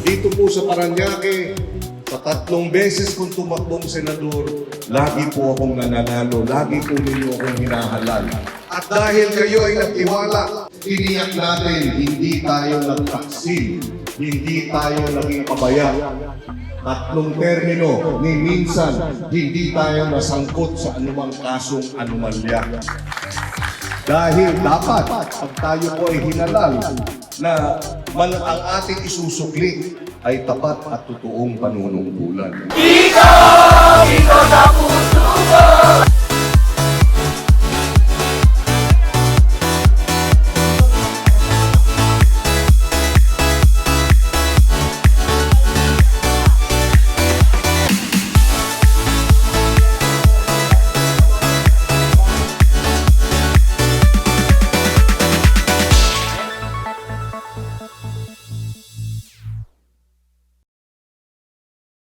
Dito po sa Paranaque, sa tatlong beses kong tumakbong senador, lagi po akong nananalo, lagi po ninyo akong hinahalal. At dahil kayo ay nagtiwala, tiniyak natin, hindi tayo nagtaksil, hindi tayo naging pabaya. Tatlong termino, ni minsan, hindi tayo nasangkot sa anumang kasong anomalya. Dahil dapat, pag tayo po ay hinalal, na man ang ating isusukli ay tapat at totoong panunungkulan. Ikaw,